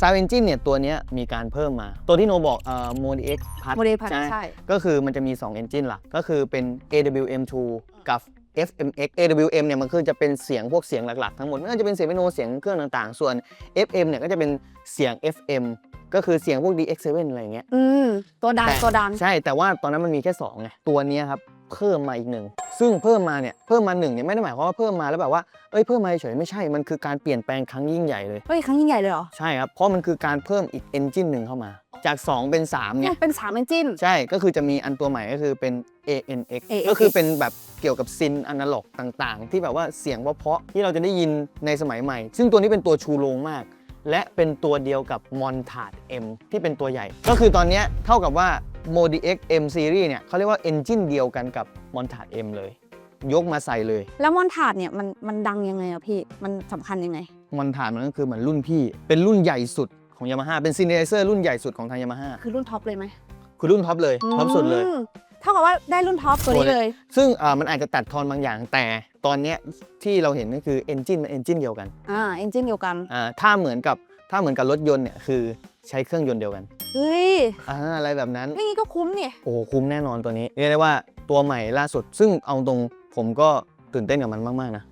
Sound Engine เนี่ยตัวเนี้ยมีการเพิ่มมา ตัวที่โนบอกเอ่อ Modi X Plus โมเดลพันใช่ ก็คือมันจะมี 2 engine หลักก็คือเป็น AWM2 กับ FMX AWM เนี่ยมันคือจะเป็นเสียงพวกเสียงหลักๆ ทั้งหมดไม่ว่าจะเป็นเสียงเปียโนเสียงเครื่องต่างๆ ส่วน FM เนี่ยก็จะเป็นเสียง FM ก็คือเสียงพวก DX7 อะไรอย่างเงี้ยอืมตัวดังแต่ตัวดัง ใช่แต่ว่าตอนนั้นมันมีแค่2ไงตัวเนี้ยครับเพิ่มมาอีกหนึ่ง ซึ่งเพิ่มมาเนี่ยเพิ่มมาหนึ่งเนี่ยไม่ได้หมายความว่าเพิ่มมาแล้วแบบว่าเอ้ยเพิ่มมาเฉยๆไม่ใช่มันคือการเปลี่ยนแปลงครั้งยิ่งใหญ่เลยเฮ้ยครั้งยิ่งใหญ่เลยเหรอ ใช่ครับเพราะมันคือการเพิ่มอีก engine หนึ่งเข้ามา จาก 2 เป็น 3 เนี่ย เป็น3 engine ใช่ก็คือจะมีอันตัวใหม่ก็คือเป็น ANX ANX ก็คือเป็นแบบเกี่ยวกับซินอนาล็อกต่างๆ ที่แบบว่าเสียงเพราะๆที่เราจะได้ยินในสมัยใหม่ ซึ่งตัวนี้เป็นตัวชูโรงมาก และเป็นตัวเดียวกับ m o n t a d M ที่เป็นตัวใหญ่ ก็คือตอนเนี้ยเท่ากับว่า Modi X M Series เนี่ยเขาเรียกว่า engine เดียวกันกับ m o n t a d M เลย ยกมาใส่เลย แล้วมอนถาดเนี่ยมันมันดังยังไงอะพี่มันสำคัญยังไง มอนทาดมันก็คือเหมือนรุ่นพี่ เป็นรุ่นใหญ่สุดของ Yamaha เป็นซินเ h เซอร์รุ่นใหญ่สุดของทาง Yamaha คือรุ่นท็อปเลยไหมคือรุ่นท็อปเลยท็อปสุดเลยอืมเท่ากับว่าได้รุ่นท็อปตัวนี้เลย ซึ่งอ่ามันอาจจะตัดทอนบางอย่างแต่ตอนเนี้ยที่เราเห็นก็คือ engine มัน engine เดียวกันอ่า engine เดียวกันอ่าถ้าเหมือนกับถ้าเหมือนกับรถยนต์เนี่ยคือใช้เครื่องยนต์เดียวกันเฮ้ยอ่าอะไรแบบนั้น นี่ก็คุ้มเนี่ยโอ้โหคุ้มแน่นอนตัวนี้ เรียกได้ว่าตัวใหม่ล่าสุด ซึ่งเอาตรง ผมก็ตื่นเต้นกับมันมากๆนะ